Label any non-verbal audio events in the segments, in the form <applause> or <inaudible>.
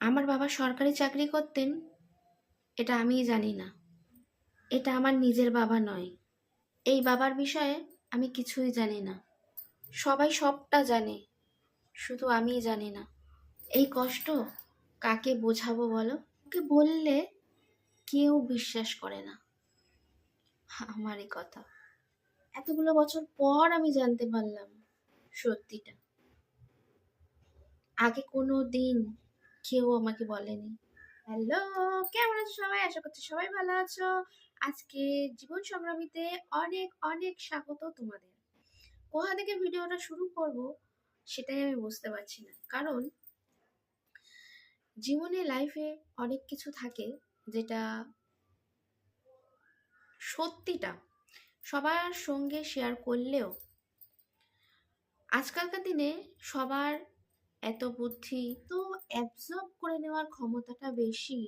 আমার বাবা সরকারি চাকরি করতেন, এটা আমিই জানি না। এটা আমার নিজের বাবা নয়। এই বাবার বিষয়ে আমি কিছুই জানি না। সবাই সবটা জানে, শুধু আমিই জানি না। এই কষ্ট কাকে বোঝাবো বলো? ওকে বললে কেউ বিশ্বাস করে না। আমারই কথা। এতগুলো বছর পর আমি জানতে পারলাম সত্যিটা। আগে কোনো দিন কেউ আমাকে বলেনি। হ্যালো কেমন আছো সবাই? আশা করছি সবাই ভালো আছো। আজকে জীবন সংগ্রামীতে অনেক অনেক স্বাগত তোমাদের। কোথা থেকে ভিডিওটা শুরু করব সেটাই আমি বুঝতে পারছি না। কারণ জীবনে লাইফে অনেক কিছু থাকে যেটা সত্যিটা সবার সঙ্গে শেয়ার করলেও আজকালকার দিনে সবার এত বুদ্ধি। তো অ্যাবজর্ব করে নেওয়ার ক্ষমতাটা বেশি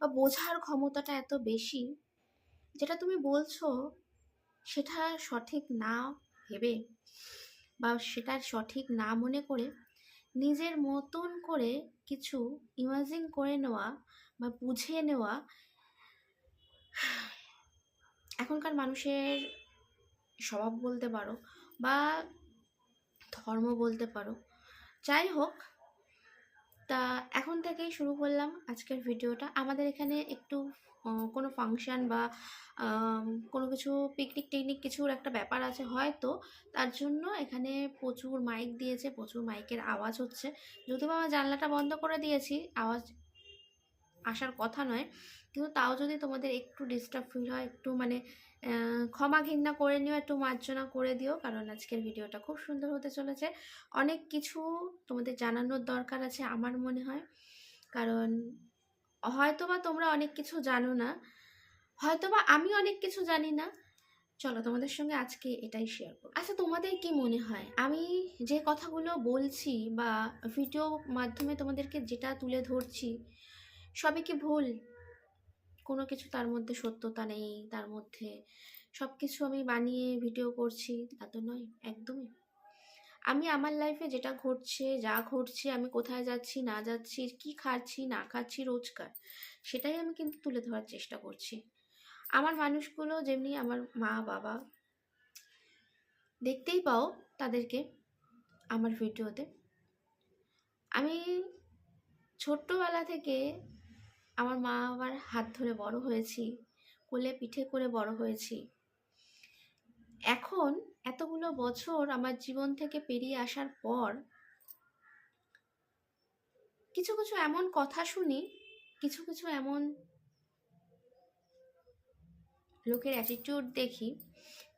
বা বোঝার ক্ষমতাটা এত বেশি, যেটা তুমি বলছো সেটা সঠিক না ভেবে বা সেটা সঠিক না মনে করে নিজের মতন করে কিছু ইমাজিন করে নেওয়া বা বুঝে নেওয়া এখনকার মানুষের স্বভাব বলতে পারো বা ধর্ম বলতে পারো যাই হোক তা এখন থেকেই শুরু করলাম আজকের ভিডিওটা। আমাদের এখানে একটু কোনো ফাংশন বা কোনো কিছু পিকনিক টিকনিক কিছুর একটা ব্যাপার আছে হয়তো, তার জন্য এখানে প্রচুর মাইক দিয়েছে, প্রচুর মাইকের আওয়াজ হচ্ছে। যদিও আমার জানলাটা বন্ধ করে দিয়েছি, আওয়াজ আসার কথা নয়, কিন্তু তাও যদি তোমাদের একটু ডিস্টার্ব ফিল হয়, একটু মানে ক্ষমা ঘৃণা করে নিও, একটু মার্জনা করে দিও, কারণ আজকের ভিডিওটা খুব সুন্দর হতে চলেছে। অনেক কিছু তোমাদের জানানোর দরকার আছে আমার মনে হয়। কারণ হয়তোবা তোমরা অনেক কিছু জানো না, হয়তোবা আমি অনেক কিছু জানি না। চলো তোমাদের সঙ্গে আজকে এটাই শেয়ার করব আচ্ছা তোমাদের কি মনে হয়? আমি যে কথাগুলো বলছি বা ভিডিও মাধ্যমে তোমাদেরকে যেটা তুলে ধরছি, সবই কি ভুল? কোনো কিছু তার মধ্যে সত্যতা নেই, তার মধ্যে সব কিছু আমি বানিয়ে ভিডিও করছি, তা তো নয়, একদমই। আমি আমার লাইফে যেটা ঘটছে, যা ঘটছে, আমি কোথায় যাচ্ছি, না যাচ্ছি, কি খাচ্ছি, না খাচ্ছি, রোজকার, সেটাই আমি কিন্তু তুলে ধরার চেষ্টা করছি। আমার মানুষগুলো যেমনি আমার মা, বাবা, দেখতেই পাও তাদেরকে আমার ভিডিওতে আমি ছোট্টবেলা থেকে আমার মা বাবার হাত ধরে বড় হয়েছি, কোলে পিঠে করে বড় হয়েছি। এখন এতগুলো বছর আমার জীবন থেকে পেরিয়ে আসার পর কিছু কিছু এমন কথা শুনি, কিছু কিছু এমন লোকের অ্যাটিটিউড দেখি,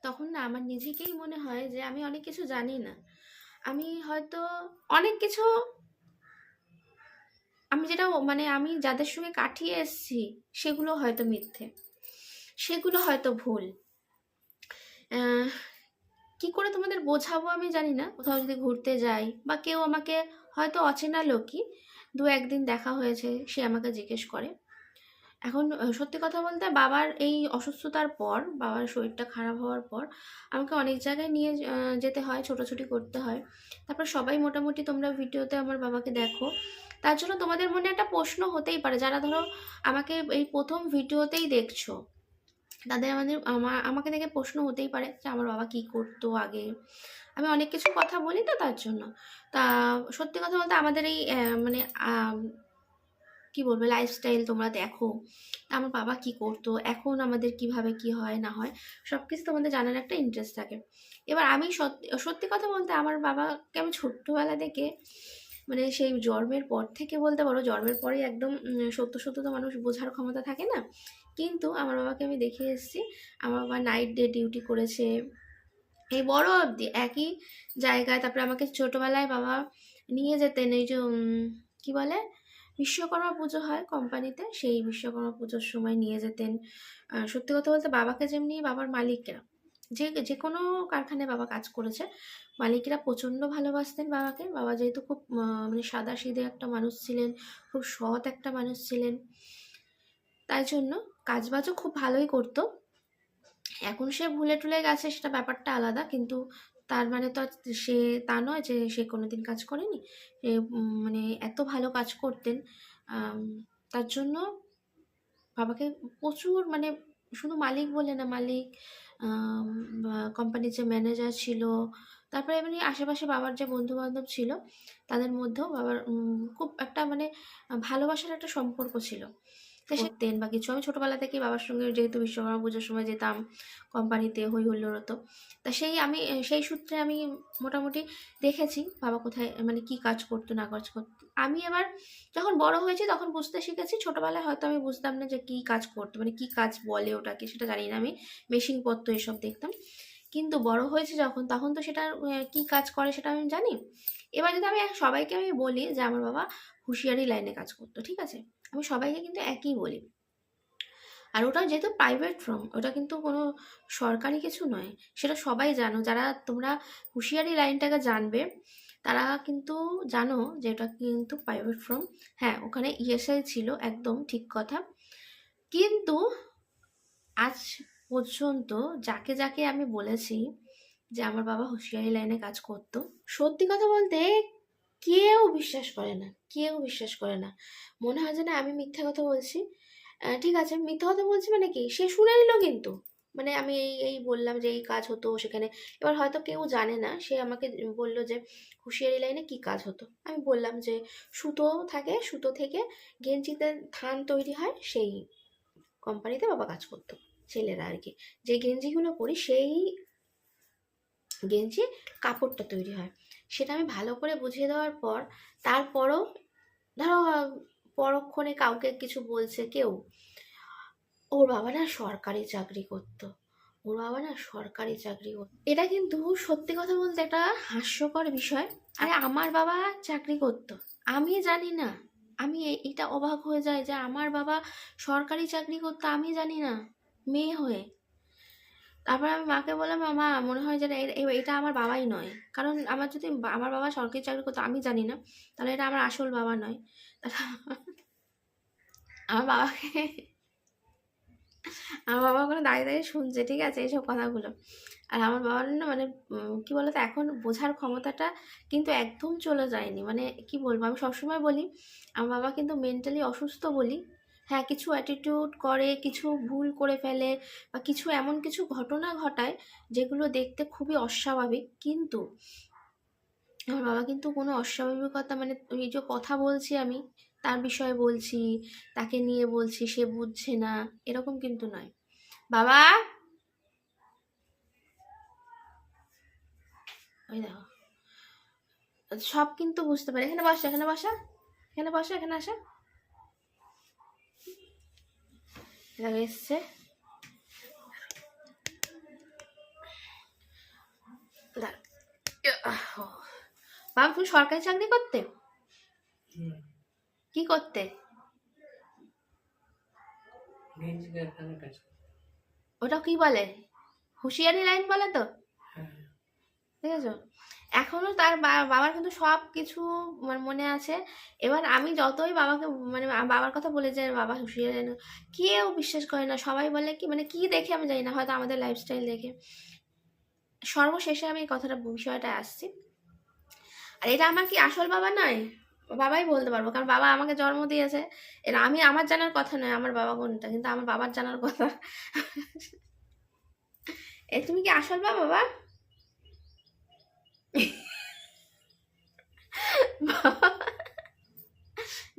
তখন না আমার নিজেকেই মনে হয় যে আমি অনেক কিছু জানি না। আমি হয়তো অনেক কিছু আমি যেটা মানে আমি যাদের সঙ্গে কাটিয়ে এসেছি, সেগুলো হয়তো মিথ্যে। সেগুলো হয়তো ভুল। কি করে তোমাদের বোঝাবো আমি জানি না। কোথাও যদি ঘুরতে যাই বা কেউ আমাকে হয়তো অচেনা লোকই দু একদিন দেখা হয়েছে, সে আমাকে জিজ্ঞেস করে। এখন সত্যি কথা বলতে বাবার এই অসুস্থতার পর, বাবার শরীরটা খারাপ হওয়ার পর আমাকে অনেক জায়গায় নিয়ে যেতে হয়, ছোটাছুটি করতে হয়। তারপর সবাই মোটামুটি তোমরা ভিডিওতে আমার বাবাকে দেখো। তার জন্য তোমাদের মনে একটা প্রশ্ন হতেই পারে, যারা ধরো আমাকে এই প্রথম ভিডিওতেই দেখছ, তাদের আমাদের আমার আমাকে দেখে প্রশ্ন হতেই পারে যে আমার বাবা কি করতো আগে। আমি অনেক কিছু কথা বলি তো তার জন্য। তা সত্যি কথা বলতে আমাদের এই মানে কি বলব লাইফস্টাইল তোমরা দেখো। আমার বাবা কি করতো? এখন আমাদের কীভাবে কি হয়, না হয় সব কিছু তোমাদের জানার একটা ইন্টারেস্ট থাকে। এবার আমি সত্যি সত্যি কথা বলতে আমার বাবাকে আমি ছোট্টবেলা থেকে মানে সেই জন্মের পর থেকে বলতে পারো, জন্মের পরেই একদম সত্য সত্য তো মানুষ বোঝার ক্ষমতা থাকে না? কিন্তু আমার বাবাকে আমি দেখে এসেছি, আমার বাবা নাইট ডে ডিউটি করেছে। এই বড় অবধি, একই জায়গায়, তারপরে আমাকে ছোটোবেলায় বাবা নিয়ে যেতেন, এই যে কী বলে? বিশ্বকর্মা পুজো হয় কোম্পানিতে, সেই বিশ্বকর্মা পুজোর সময় নিয়ে যেতেন। সত্যি কথা বলতে বাবাকে যেমনি বাবার মালিকরা, যে যে কোনো কারখানায় বাবা কাজ করেছে, মালিকরা প্রচণ্ড ভালোবাসতেন বাবাকে। বাবা যেহেতু খুব মানে সাদা সিধে একটা মানুষ ছিলেন, খুব সৎ একটা মানুষ ছিলেন। তাই জন্য কাজবাজও খুব ভালোই করতো। এখন সে ভুলে টুলে গেছে, সেটা ব্যাপারটা আলাদা। কিন্তু তার মানে তো সে, তা নয় যে সে কোনোদিন কাজ করেনি। মানে এত ভালো কাজ করতেন তার জন্য বাবাকে প্রচুর মানে শুধু মালিক বলে না, মালিক কোম্পানির যে ম্যানেজার ছিল, তারপরে এমনি আশেপাশে বাবার যে বন্ধু বান্ধব ছিল, তাদের মধ্যেও বাবার খুব একটা মানে ভালোবাসার একটা সম্পর্ক ছিল। দেন বা কিছু। আমি ছোটোবেলা থেকেই বাবার সঙ্গে যেহেতু বিশ্বকর্মা পুজোর সময় যেতাম, কোম্পানিতে হই হুল্লোড় হতো। তা সেই আমি, সেই সূত্রে আমি মোটামুটি দেখেছি বাবা কোথায় মানে কি কাজ করতো, না কাজ করতো। আমি এবার যখন বড় হয়েছি তখন বুঝতে শিখেছি, ছোটবেলায় হয়তো আমি বুঝতাম না যে কি কাজ করতো মানে কি কাজ বলে ওটাকে, সেটা জানি না। আমি মেশিন পত্র এসব দেখতাম। কিন্তু বড় হয়েছে যখন, তখন তো সেটা কি কাজ করে সেটা আমি জানি। এবার যদি আমি সবাইকে আমি বলি যে আমার বাবা হুঁশিয়ারি লাইনে কাজ করতো, ঠিক আছে? আমি সবাইকে কিন্তু একই বলি। আর ওটা যেহেতু প্রাইভেট ফর্ম ওটা কিন্তু কোনো সরকারি কিছু নয়, সেটা সবাই জানো। যারা তোমরা হুঁশিয়ারি লাইনটাকে জানবে, তারা কিন্তু জানো যে এটা কিন্তু প্রাইভেট ফর্ম হ্যাঁ ওখানে ইএসআই ছিল, একদম ঠিক কথা। কিন্তু আজ পর্যন্ত যাকে যাকে আমি বলেছি যে আমার বাবা হুঁশিয়ারি লাইনে কাজ করতো, সত্যি কথা বলতে কেউ বিশ্বাস করে না, কেউ বিশ্বাস করে না। মনে হয় যে না আমি মিথ্যা কথা বলছি। ঠিক আছে, মিথ্যা কথা বলছি মানে কি? সে শুনে নিল কিন্তু। মানে আমি এই এই বললাম যে এই কাজ হতো সেখানে। এবার হয়তো কেউ জানে না, সে আমাকে বলল যে হুঁশিয়ারি লাইনে কি কাজ হতো। আমি বললাম যে সুতো থাকে, সুতো থেকে গেঞ্জিতে ধান তৈরি হয়, সেই কোম্পানিতে বাবা কাজ করতো। ছেলেরা আর কি যে গেঞ্জিগুলো পরি, সেই গেঞ্জি কাপড়টা তৈরি হয়। সেটা আমি ভালো করে বুঝিয়ে দেওয়ার পর, তারপরও ধরো, পরক্ষণে কাউকে কিছু বলছে কেউ, ওর বাবা না সরকারি চাকরি করতো। ওর বাবা না সরকারি চাকরি করতো এটা কিন্তু সত্যি কথা বলতে একটা হাস্যকর বিষয়। আরে, আমার বাবা চাকরি করতো। আমি জানি না। আমি এটা অবাক হয়ে যায় যে আমার বাবা সরকারি চাকরি করতো, আমি জানি না। মেয়ে হয়ে। তারপর আমি মাকে বললাম মা মনে হয় যে এটা আমার বাবাই নয়। কারণ আমার যদি আমার বাবা সরকারি চাকরি করতো, আমি জানি না। তাহলে এটা আমার আসল বাবা নয়। আমার বাবাকে, আমার বাবা ওখানে দাঁড়িয়ে দাঁড়িয়ে শুনছে, ঠিক আছে, এইসব কথাগুলো। আর আমার বাবার না মানে কি বলতো, এখন বোঝার ক্ষমতাটা কিন্তু একদম চলে যায়নি। মানে কি বলব, আমি সবসময় বলি, আমার বাবা কিন্তু মেন্টালি অসুস্থ বলি। হ্যাঁ কিছু অ্যাটিটিউড করে, কিছু ভুল করে ফেলে বা কিছু এমন কিছু ঘটনা ঘটায় যেগুলো দেখতে খুবই অস্বাভাবিক। কিন্তু আমার বাবা কিন্তু কোনো অস্বাভাবিকতা মানে এই যে কথা বলছি আমি, তার বিষয়ে বলছি, তাকে নিয়ে বলছি, সে বুঝছে না, এরকম কিন্তু নয়। বাবা! ওই দেখো। সব কিন্তু বুঝতে পারে। এখানে বসা এখানে বসা এখানে বসা, এখানে আসা এখানে এসছে বাবা তুমি সরকারি চাকরি করতে? কি করতে। ওটা কি বলে? হুঁশিয়ারি লাইন বলে তো? হ্যাঁ। ঠিক আছে। এখনও তার বাবার কিন্তু সব কিছু মানে মনে আছে। এবার আমি যতই বাবাকে মানে বাবার কথা বলে যে বাবা হুঁশিয়ারি লাইন কেউ বিশ্বাস করে না। সবাই বলে কি মানে কি দেখে আমি জানি না, হয়তো আমাদের লাইফস্টাইল দেখে। সর্বশেষে আমি এই কথাটা, বিষয়টা আসছি। আর এটা আমার কি আসল বাবা নয়? বাবাই বলতে পারব। কারণ বাবা আমাকে জন্ম দিয়েছে। এর আমি আমার জানার কথা নয়, আমার বাবা কোনটা? কিন্তু আমার বাবার জানার কথা। এ, তুমি কি আসল বাবা বাবা?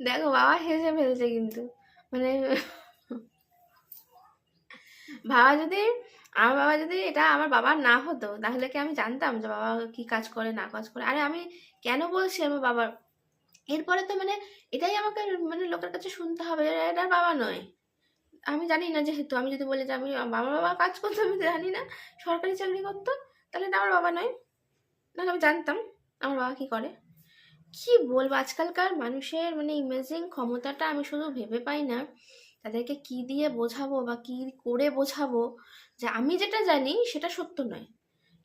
দেখো, বাবা হেসে ফেলছে কিন্তু। মানে বাবা যদি, আমার বাবা যদি এটা আমার বাবার না হতো, তাহলে কি আমি জানতাম যে বাবা কি কাজ করে, না কাজ করে? আরে আমি কেন বলছি আমার বাবার? এরপরে তো মানে এটাই আমাকে মানে লোকের কাছে শুনতে হবে এটা বাবা নয়। আমি জানি না যেহেতু, আমি যদি বলি যে আমি আমার বাবা কাজ করতো, আমি জানি না সরকারি চাকরি করতো, তাহলে এটা আমার বাবা নয়। নাহলে আমি জানতাম। আমার বাবা কি করে? কি বলব, আজকালকার মানুষের মানে ইমেজিং ক্ষমতাটা আমি শুধু ভেবে পাই না। তাদেরকে কি দিয়ে বোঝাবো বা কি করে বোঝাবো, যে আমি যেটা জানি সেটা সত্য নয়।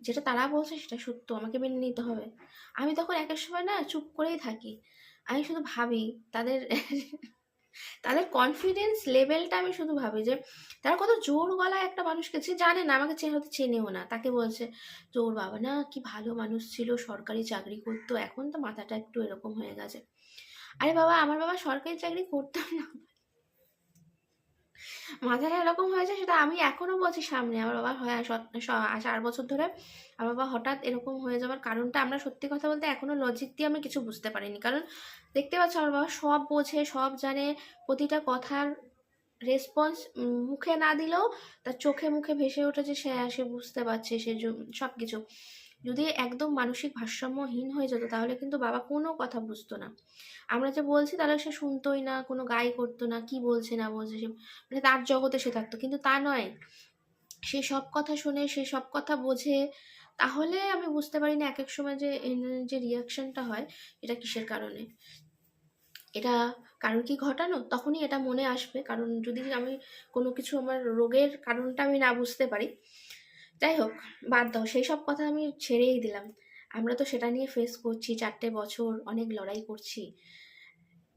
যেটা তারা বলছে সেটা সত্য, আমাকে মেনে নিতে হবে। আমি তখন একের সময় না চুপ করেই থাকি। আমি শুধু ভাবি, তাদের তাদের কনফিডেন্স লেভেলটা আমি শুধু ভাবি যে, তারা কত জোর গলায় একটা মানুষকে সে জানে না, আমাকে চেনে, হয়তো চেনেও না। তাকে বলছে জোর বাবা না কি ভালো মানুষ ছিল, সরকারি চাকরি করতো, এখন তো মাথাটা একটু এরকম হয়ে গেছে। আরে বাবা, আমার বাবা সরকারি চাকরি করতাম না। মাথাটা এরকম হয়েছে সেটা আমি এখনও বলছি সামনে। আমার বাবা হয় চার বছর ধরে আমার বাবা হঠাৎ এরকম হয়ে যাওয়ার কারণটা আমরা সত্যি কথা বলতে এখনও লজিক দিয়ে আমি কিছু বুঝতে পারিনি। কারণ দেখতে পাচ্ছ আমার বাবা সব বোঝে, সব জানে, প্রতিটা কথার রেসপন্স মুখে না দিলেও তার চোখে মুখে ভেসে উঠেছে, সে সে বুঝতে পারছে, সে সব কিছু যদি একদম মানসিক ভারসাম্যহীন হয়ে যেত, তাহলে কিন্তু বাবা কোনো কথা বুঝতো না। আমরা যে বলছি তাহলে সে শুনতোই না, কোনো গাই করতো না, কি বলছে না বলছে, সে মানে তার জগতে সে থাকতো। কিন্তু তা নয়। সে সব কথা শুনে, সে সব কথা বোঝে, তাহলে আমি বুঝতে পারি না এক এক সময় যে যে রিয়াকশনটা হয়, এটা কিসের কারণে? এটা কারণ কি ঘটানো? তখনই এটা মনে আসবে। কারণ যদি আমি কোনো কিছু আমার রোগের কারণটা আমি না বুঝতে পারি যাই হোক, বাদ দাও, সেই সব কথা আমি ছেড়েই দিলাম। আমরা তো সেটা নিয়ে ফেস করছি, চারটে বছর অনেক লড়াই করছি।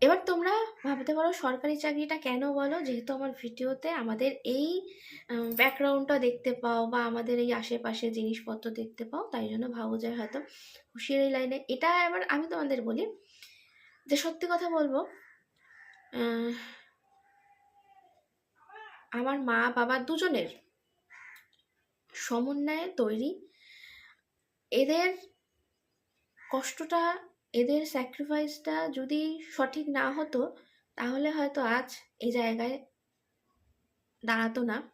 এবার তোমরা ভাবতে পারো সরকারি চাকরিটা কেন বলো? যেহেতু আমার ভিডিওতে আমাদের এই ব্যাকগ্রাউন্ডটা দেখতে পাও বা আমাদের এই আশেপাশে জিনিসপত্র দেখতে পাও, তাই জন্য ভাবো যে হয়তো খুশির এই লাইনে। এটা এবার আমি তোমাদের বলি যে সত্যি কথা বলব আমার মা বাবা দুজনের সমন্বয়ে তৈরি। এদের কষ্টটা, এদের স্যাক্রিফাইসটা যদি সঠিক না হতো, তাহলে হয়তো আজ এই জায়গায় দাঁড়াতো না।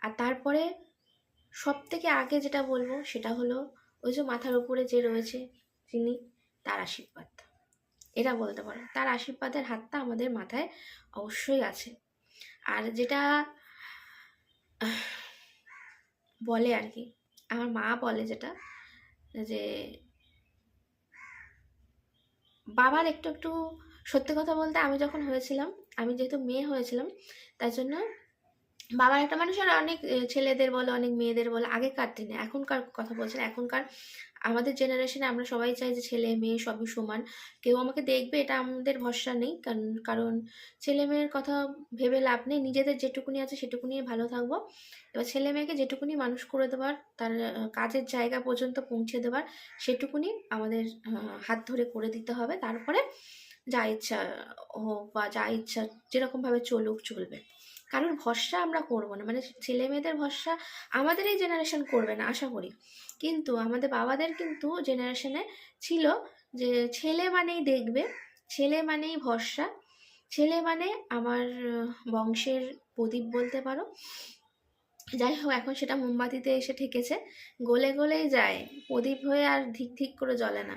আর তারপরে সব থেকে আগে যেটা বলব, সেটা হলো ওই যে মাথার উপরে যে রয়েছে, তিনি তার আশীর্বাদ। এটা বলতে পারো। তার আশীর্বাদের হাতটা আমাদের মাথায় অবশ্যই আছে। আর যেটা বলে আর কি আমার মা বলে যেটা, যে বাবার একটু একটু সত্যি কথা বলতে আমি যখন হয়েছিলাম, আমি যেহেতু মেয়ে হয়েছিলাম, তাই জন্য বাবার একটা মানুষের অনেক ছেলেদের বলো, অনেক মেয়েদের বলো, আগেকার দিনে, এখনকার কথা বলছেন এখনকার আমাদের জেনারেশনে আমরা সবাই চাই যে ছেলে মেয়ে সবই সমান। কেউ আমাকে দেখবে, এটা আমাদের ভরসা নেই। কারণ কারণ ছেলে মেয়ের কথা ভেবে লাভ নেই। নিজেদের যেটুকুনি আছে সেটুকুনি ভালো থাকব। এবার ছেলে মেয়েকে যেটুকুনি মানুষ করে দেওয়ার তার কাজের জায়গা পর্যন্ত পৌঁছে দেওয়ার সেটুকুনি আমাদের হাত ধরে করে দিতে হবে। তারপরে যা ইচ্ছা হোক বা যা ইচ্ছা যেরকমভাবে চলুক, চলবে। কারোর ভরসা আমরা করব না। মানে ছেলে মেয়েদের ভরসা আমাদের এই জেনারেশন করবে না, আশা করি। কিন্তু আমাদের বাবাদের কিন্তু জেনারেশনে ছিল যে ছেলে মানেই দেখবে, ছেলে মানেই ভরসা, ছেলে মানে আমার বংশের প্রদীপ বলতে পারো। যাই হোক, এখন সেটা মোমবাতিতে এসে ঠেকেছে, গলে গলেই যায়, প্রদীপ হয়ে আর ধিক ধিক করে জ্বলে না।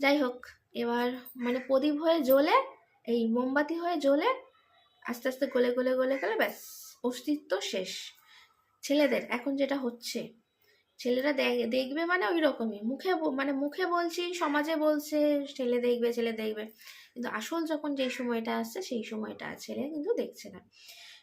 যাই হোক, এবার মানে প্রদীপ হয়ে জ্বলে, এই মোমবাতি হয়ে জ্বলে, আস্তে আস্তে গলে গলে গলে গেলে, ব্যাস, অস্তিত্ব শেষ। ছেলেদের, এখন যেটা হচ্ছে ছেলেরা দেখ- দেখবে মানে ওই রকমই মুখে মানে মুখে বলছি, সমাজে বলছে, ছেলে দেখবে ছেলে দেখবে। কিন্তু আসল যখন যেই সময়টা আসছে, সেই সময়টা ছেলে কিন্তু দেখছে না।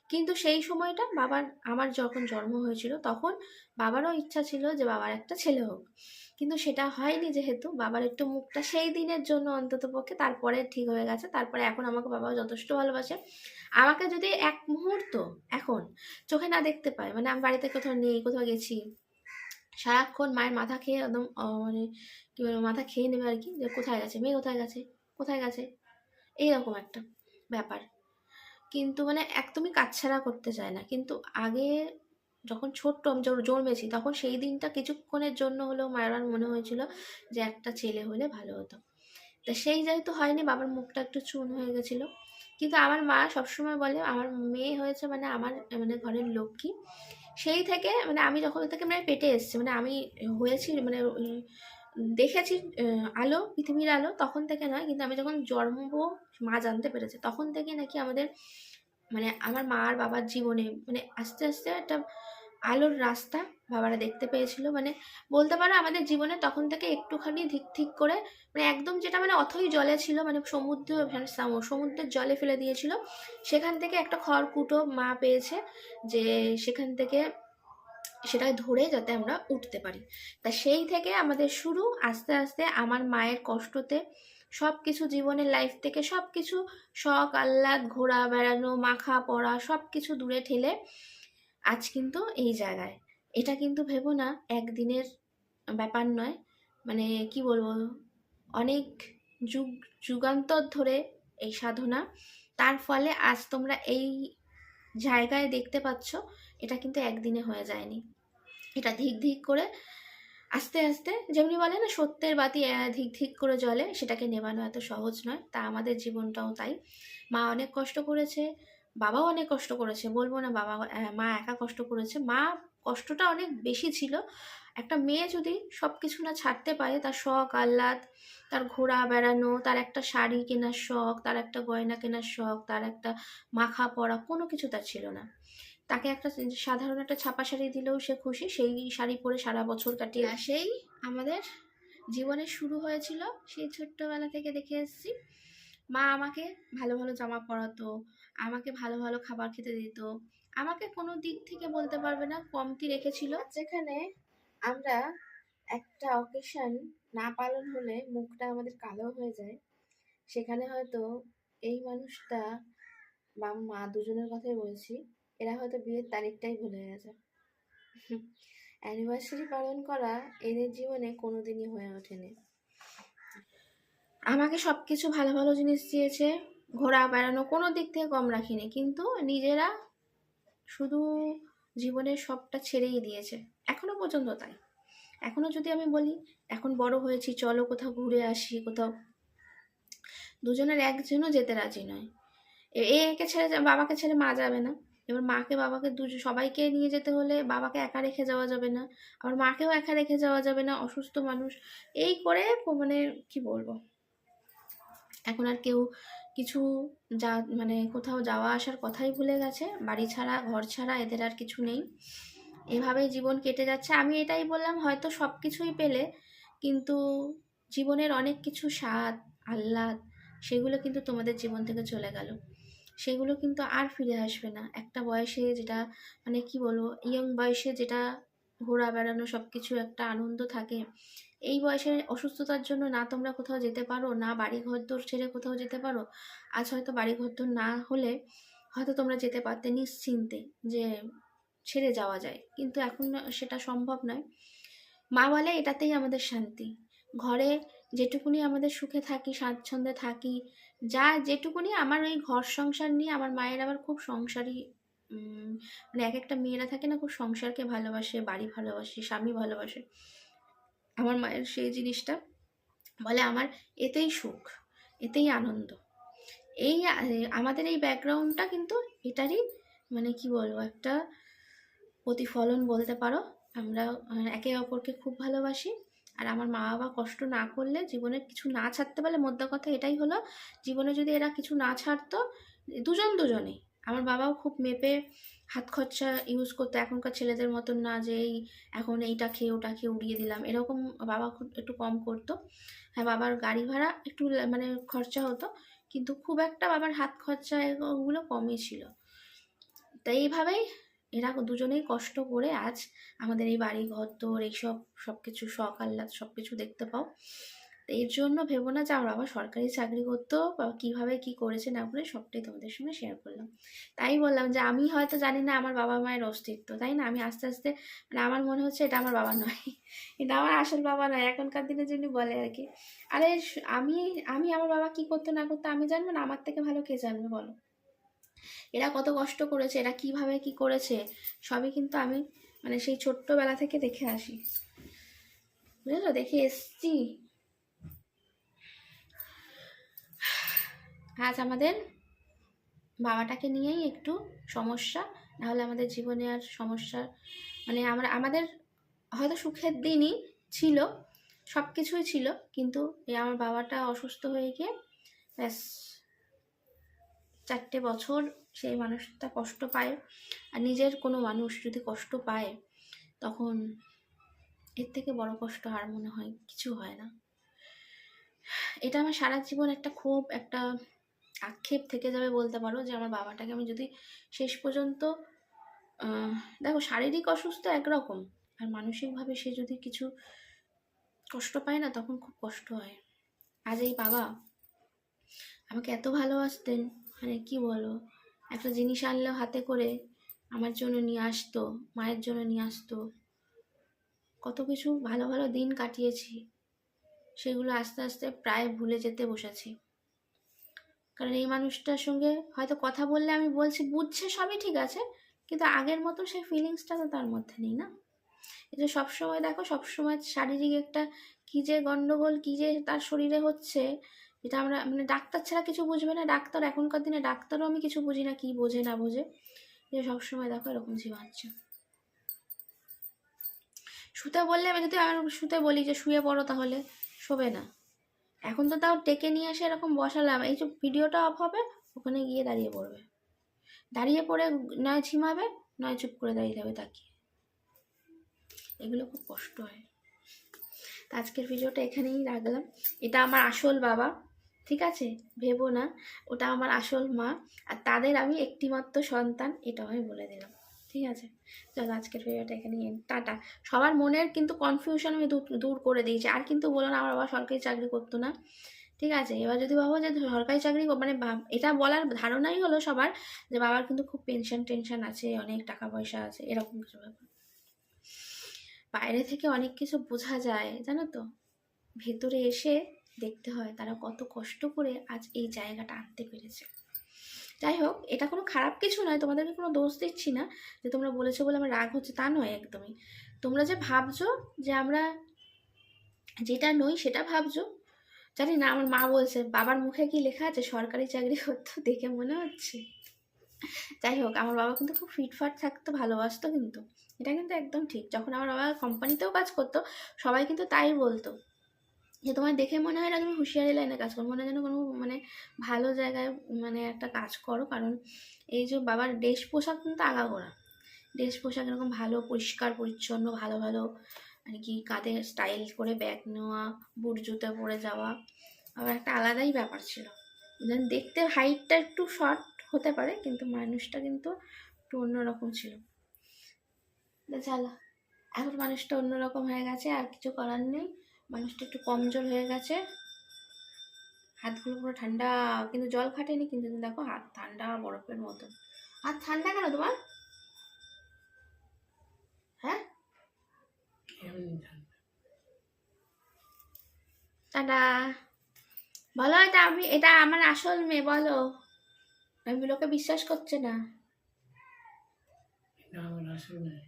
কিন্তু সেই সময়টা বাবার, আমার যখন জন্ম হয়েছিল, তখন বাবারও ইচ্ছা ছিল যে বাবার একটা ছেলে হোক। কিন্তু সেটা হয়নি যেহেতু, বাবার একটু মুখটা সেই দিনের জন্য অন্তত পক্ষে, তারপরে ঠিক হয়ে গেছে। তারপরে এখন আমাকে বাবা যথেষ্ট ভালোবাসে। আমাকে যদি এক মুহূর্ত, এখন চোখে না দেখতে পায় মানে আমি বাড়িতে কোথাও নেই, কোথাও গেছি সারাক্ষণ মায়ের মাথা খেয়ে একদম মানে কি বলব, মাথা খেয়ে নেবে আর কি, যে কোথায় গেছে, মেয়ে কোথায় গেছে কোথায় গেছে, এইরকম একটা ব্যাপার। কিন্তু মানে একদমই কাজ ছাড়া করতে চায় না। কিন্তু আগে যখন ছোট্ট আমি জন্মেছি তখন সেই দিনটা কিছুক্ষণের জন্য হলেও মায়ের মনে হয়েছিল যে একটা ছেলে হলে ভালো হতো। তা সেই যেহেতু হয়নি, বাবার মুখটা একটু চুন হয়ে গেছিল। কিন্তু আমার মা সবসময় বলে, আমার মেয়ে হয়েছে মানে আমার মানে ঘরের লক্ষ্মী। সেই থেকে মানে আমি যখন থেকে মানে পেটে এসেছি মানে আমি হয়েছি মানে দেখেছি আলো, পৃথিবীর আলো, তখন থেকে নয়, কিন্তু আমি যখন জন্মব মা জানতে পেরেছে, তখন থেকে নাকি আমাদের মানে আমার মা আর বাবার জীবনে মানে আস্তে আস্তে একটা আলোর রাস্তা বাবারা দেখতে পেয়েছিল। মানে বলতে পারো আমাদের জীবনে তখন থেকে একটুখানি ধিক ঠিক করে মানে একদম যেটা মানে অথই জলে ছিল মানে সমুদ্র মানে সমুদ্রের জলে ফেলে দিয়েছিল। সেখান থেকে একটা খড়কুটো মা পেয়েছে যে সেখান থেকে সেটা ধরে যাতে আমরা উঠতে পারি। তা সেই থেকে আমাদের শুরু। আস্তে আস্তে আমার মায়ের কষ্টতে সব কিছু জীবনের লাইফ থেকে সব কিছু শখ, আহ্লাদ, ঘোরা, বেড়ানো, মাখা, পড়া সব কিছু দূরে ঠেলে আজ কিন্তু এই জায়গায়। এটা কিন্তু ভেবো না, একদিনের ব্যাপার নয়। মানে কি বলব, অনেক যুগ, যুগান্তর ধরে এই সাধনা। তার ফলে আজ তোমরা এই জায়গায় দেখতে পাচ্ছ, এটা কিন্তু একদিনে হয়ে যায়নি। এটা ধিক ধিক করে আস্তে আস্তে, যেমনি বলে না, সত্যের বাতি ধিক ধিক করে জ্বলে, সেটাকে নেভানো এত সহজ নয়। তা আমাদের জীবনটাও তাই। মা অনেক কষ্ট করেছে, বাবাও অনেক কষ্ট করেছে, বলব না বাবা মা একা কষ্ট করেছে, মা কষ্টটা অনেক বেশি ছিল। একটা মেয়ে যদি সব কিছু না ছাড়তে পারে, তার শখ, আহ্লাদ, তার ঘোরা বেড়ানো, তার একটা শাড়ি কেনার শখ, তার একটা গয়না কেনার শখ, তার একটা মাখা পরা, কোনো কিছু তার ছিল না। তাকে একটা সাধারণ একটা ছাপা শাড়ি দিলেও সে খুশি, সেই শাড়ি পরে সারা বছর কাটিয়ে সেই আমাদের জীবনে শুরু হয়েছিল, সেই ছোট্টবেলা থেকে দেখে এসেছি। মা আমাকে ভালো ভালো জামা পরাতো, আমাকে ভালো ভালো খাবার খেতে দিত আমাকে কোনো দিক থেকে বলতে পারবে না কমতি রেখেছিল। যেখানে আমরা একটা অকেশন না পালন হলে মুখটা আমাদের কালো হয়ে যায়। সেখানে হয়তো এই মানুষটা বা মা দুজনের কথাই বলছি এরা হয়তো বিয়ের তারিখটাই ভুলে গেছে। অ্যানিভার্সারি পালন করা এদের জীবনে কোনোদিনই হয়ে ওঠেনি। আমাকে সব কিছু ভালো ভালো জিনিস দিয়েছে ঘোরা বেড়ানো কোনো দিক থেকে কম রাখিনি কিন্তু নিজেরা শুধু জীবনের সবটা ছেড়েই দিয়েছে। এখনও পর্যন্ত তাই। এখনও যদি আমি বলি, এখন বড় হয়েছি, চলো কোথাও ঘুরে আসি, কোথাও। দুজনের একজনও যেতে রাজি নয়। এ- একে ছেড়ে বাবাকে ছেড়ে মা যাবে না। এবার মাকে, বাবাকে দুজন সবাইকে নিয়ে যেতে হলে বাবাকে একা রেখে যাওয়া যাবে না। আবার মাকেও একা রেখে যাওয়া যাবে না, অসুস্থ মানুষ। এই করে মানে কি বলব? এখন আর কেউ কিছু যা মানে কোথাও যাওয়া আসার কথাই ভুলে গেছে। বাড়ি ছাড়া, ঘর ছাড়া এদের আর কিছু নেই। এভাবেই জীবন কেটে যাচ্ছে। আমি এটাই বললাম, হয়তো সব কিছুই পেলে, কিন্তু জীবনের অনেক কিছু স্বাদ, আহ্লাদ, সেগুলো কিন্তু তোমাদের জীবন থেকে চলে গেল। সেগুলো কিন্তু আর ফিরে আসবে না। একটা বয়সে যেটা মানে কি বলব ইয়ং বয়সে যেটা ঘোরা বেড়ানো সব কিছু একটা আনন্দ থাকে। এই বয়সে অসুস্থতার জন্য না তোমরা কোথাও যেতে পারো, না বাড়ি ঘরদোর ছেড়ে কোথাও যেতে পারো। আজ হয়তো বাড়ি ঘরদোর না হলে হয়তো তোমরা যেতে পারতে নিশ্চিন্তে যে ছেড়ে যাওয়া যায়। কিন্তু এখন সেটা সম্ভব নয়। মা বলে এটাতেই আমাদের শান্তি। ঘরে যেটুকুনি আমাদের সুখে থাকি, স্বাচ্ছন্দ্যে থাকি, যা যেটুকুনি আমার ওই ঘর সংসার নিয়ে আমার মায়ের আবার খুব সংসারই মানে এক একটা মেয়েরা থাকে না খুব সংসারকে ভালোবাসে, বাড়ি ভালোবাসে, স্বামী ভালোবাসে। আমার মায়ের সেই জিনিসটা বলে আমার এতেই সুখ, এতেই আনন্দ। এই, আমাদের এই ব্যাকগ্রাউন্ডটা কিন্তু এটারই মানে কি বলব, একটা প্রতিফলন বলতে পারো। আমরা একে অপরকে খুব ভালোবাসি আর আমার মা বাবা কষ্ট না করলে জীবনে কিছু না ছাড়তে পারলে মোদ্দা কথা এটাই হলো, জীবনে যদি এরা কিছু না ছাড়তো, দুজন দুজনেই আমার বাবাও খুব মেপে হাত খরচা ইউজ করতো। এখনকার ছেলেদের মতন না যে এই এখন এইটা খেয়ে ওটা খেয়ে উড়িয়ে দিলাম। এরকম বাবা খুব একটু কম করতো। হ্যাঁ বাবার গাড়ি ভাড়া একটু মানে খরচা হতো। কিন্তু খুব একটা বাবার হাত খরচা ওগুলো কমই ছিল। তাই এইভাবেই এরা দুজনেই কষ্ট করে আজ আমাদের এই বাড়ি ঘর তোর এইসব সব কিছু শখ, আহ্লাদ সব কিছু দেখতে পাও। তো এর জন্য ভেবো না যে আমার বাবা সরকারি চাকরি করতো বা কীভাবে কী করেছে না করে সবটাই তোমাদের সঙ্গে শেয়ার করলাম। তাই বললাম যে আমি হয়তো জানি না আমার বাবা মায়ের অস্তিত্ব, তাই না? আমি আস্তে আস্তে মানে আমার মনে হচ্ছে এটা আমার বাবা নয়। <laughs> এটা আমার আসল বাবা নয়, এখনকার দিনে যিনি বলে আর কি। আরে আমি আমি আমার বাবা কি করতো না করতো আমি জানব না? আমার থেকে ভালো কে জানবে বলো? এরা কত কষ্ট করেছে, এরা কীভাবে কি করেছে, সবই কিন্তু আমি মানে সেই ছোট্টবেলা থেকে দেখে আসি। বুঝেছ? দেখে এসছি। আজ আমাদের বাবাটাকে নিয়েই একটু সমস্যা। নাহলে আমাদের জীবনে আর সমস্যা মানে আমরা, আমাদের হয়তো সুখের দিনই ছিল সব কিছুই ছিল, কিন্তু এই আমার বাবাটা অসুস্থ হয়ে গিয়ে ব্যাস চারটে বছর সেই মানুষটা কষ্ট পায়। আর নিজের কোনো মানুষ যদি কষ্ট পায়, তখন এর থেকে বড় কষ্ট আর মনে হয় কিছু হয় না। এটা আমার সারা জীবন একটা খুব একটা আক্ষেপ থেকে যাবে বলতে পারো যে আমার বাবাটাকে আমি যদি শেষ পর্যন্ত দেখো শারীরিক অসুস্থ একরকম আর মানসিকভাবে সে যদি কিছু কষ্ট পায় না তখন খুব কষ্ট হয়। আজ এই বাবা আমাকে এত ভালোবাসতেন মানে কি বলো? একটা জিনিস আনলেও হাতে করে আমার জন্য নিয়ে আসতো, মায়ের জন্য নিয়ে আসতো। কত কিছু ভালো ভালো দিন কাটিয়েছি, সেগুলো আস্তে আস্তে প্রায় ভুলে যেতে বসেছি। কারণ এই মানুষটার সঙ্গে হয়তো কথা বললে আমি বলছি, বুঝছে, সবই ঠিক আছে। কিন্তু আগের মতো সেই ফিলিংসটা তো তার মধ্যে নেই না? যে সবসময় দেখো, সবসময় শারীরিক একটা কী যে গন্ডগোল, কী যে তার শরীরে হচ্ছে, এটা আমরা মানে ডাক্তার ছাড়া কিছু বুঝবে না। ডাক্তার এখনকার দিনে ডাক্তারও আমি কিছু বুঝি না, কি বোঝে, না বোঝে। যে সবসময় দেখো এরকম ঝিমাচ্ছে শুতে বললে, আমি যদি আমার শুতে বলি যে, শুয়ে পড়ো তাহলে, শোবে না। এখন তো তাও ডেকে নিয়ে এসে এরকম বসালাম। এই যে ভিডিওটা অফ হবে, ওখানে গিয়ে দাঁড়িয়ে পড়বে। দাঁড়িয়ে পড়ে নয় ঝিমাবে, নয় চুপ করে দাঁড়িয়ে যাবে তাকিয়ে এগুলো খুব কষ্ট হয়। আজকের ভিডিওটা এখানেই রাখলাম। এটা আমার আসল বাবা, ঠিক আছে? ভেবো না, ওটা আমার আসল মা। আর তাদের আমি একটিমাত্র সন্তান, এটাও আমি বলে দিলাম। ঠিক আছে। চলো আজকের ভিডিওটা এখানে end. টাটা। সবার মনের কিন্তু কনফিউশন আমি দূর করে দিয়েছি। আর কিন্তু বলো না, আমার বাবা সরকারি চাকরি করতো না। ঠিক আছে? এবার যদি ভাবো যে সরকারি চাকরি মানে এটা বলার ধারণাই হলো সবার যে বাবার কিন্তু খুব পেনশন টেনশন আছে, অনেক টাকা পয়সা আছে, এরকম কিছু ব্যাপার। বাইরে থেকে অনেক কিছু বোঝা যায়, জানো তো? ভেতরে এসে দেখতে হয় তারা কত কষ্ট করে আজ এই জায়গাটা আনতে পেরেছে। যাই হোক, এটা কোনো খারাপ কিছু নয়, তোমাদেরকে কোনো দোষ দিচ্ছি না। যে তোমরা বলেছ বলে আমার রাগ হচ্ছে, তা নয় একদমই। তোমরা যে ভাবছ যে আমরা যেটা নই সেটা ভাবছ, জানি না, আমার মা বলছে, বাবার মুখে কি লেখা আছে, সরকারি চাকরি করতো? <laughs> দেখে মনে হচ্ছে। যাই হোক, আমার বাবা কিন্তু খুব ফিটফাট থাকতো, ভালোবাসতো কিন্তু। এটা কিন্তু একদম ঠিক। যখন আমার বাবা কোম্পানিতেও কাজ করতো, সবাই কিন্তু তাই বলতো। যে তোমার দেখে মনে হয় না তুমি হুঁশিয়ারি লাইনে কাজ করো, মনে হয় যেন কোনো মানে ভালো জায়গায় মানে একটা কাজ করো, কারণ এই যে বাবার ড্রেস পোশাক কিন্তু আগাগোড়া। ড্রেস পোশাক এরকম ভালো, পরিষ্কার, পরিচ্ছন্ন, ভালো ভালো মানে কি কাঁধে স্টাইল করে ব্যাগ নেওয়া বুট জুতো পরে যাওয়া, আবার একটা আলাদাই ব্যাপার ছিল। যেন দেখতে হাইটটা একটু শর্ট হতে পারে, কিন্তু মানুষটা কিন্তু একটু অন্যরকম ছিল। চলো, এখন মানুষটা অন্যরকম হয়ে গেছে, আর কিছু করার নেই। মানুষটা একটু কমজোর হয়ে গেছে। হাতগুলো পুরো ঠান্ডা, কিন্তু জল খাটেনি কিন্তু দেখো হাত ঠান্ডা বরফের মতন। হাত ঠান্ডা কেন তোমার? হ্যাঁ? বলো এটা আমি, এটা আমার আসল মেয়ে, বলো। আমি লোকে বিশ্বাস করছে না। আসল নয়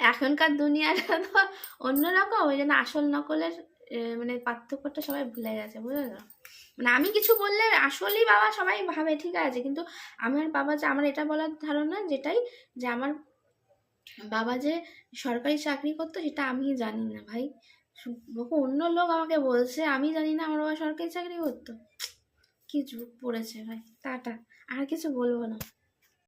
এখনকার দুনিয়াটা তো অন্যরকম ওই জন্য আসল নকলের মানে পার্থক্যটা সবাই ভুলে গেছে, বুঝলো মানে আমি কিছু বললে আসলেই বাবা সবাই ভাবে, ঠিক আছে? কিন্তু আমার বাবা যে, আমার এটা বলার ধারণা যেটাই যে, আমার বাবা যে সরকারি চাকরি করতো সেটা আমি জানি না, ভাই। অন্য লোক আমাকে বলছে, আমি জানি না আমার বাবা সরকারি চাকরি করতো। কি যুগ পড়েছে, ভাই। টাটা। আর কিছু বলব না।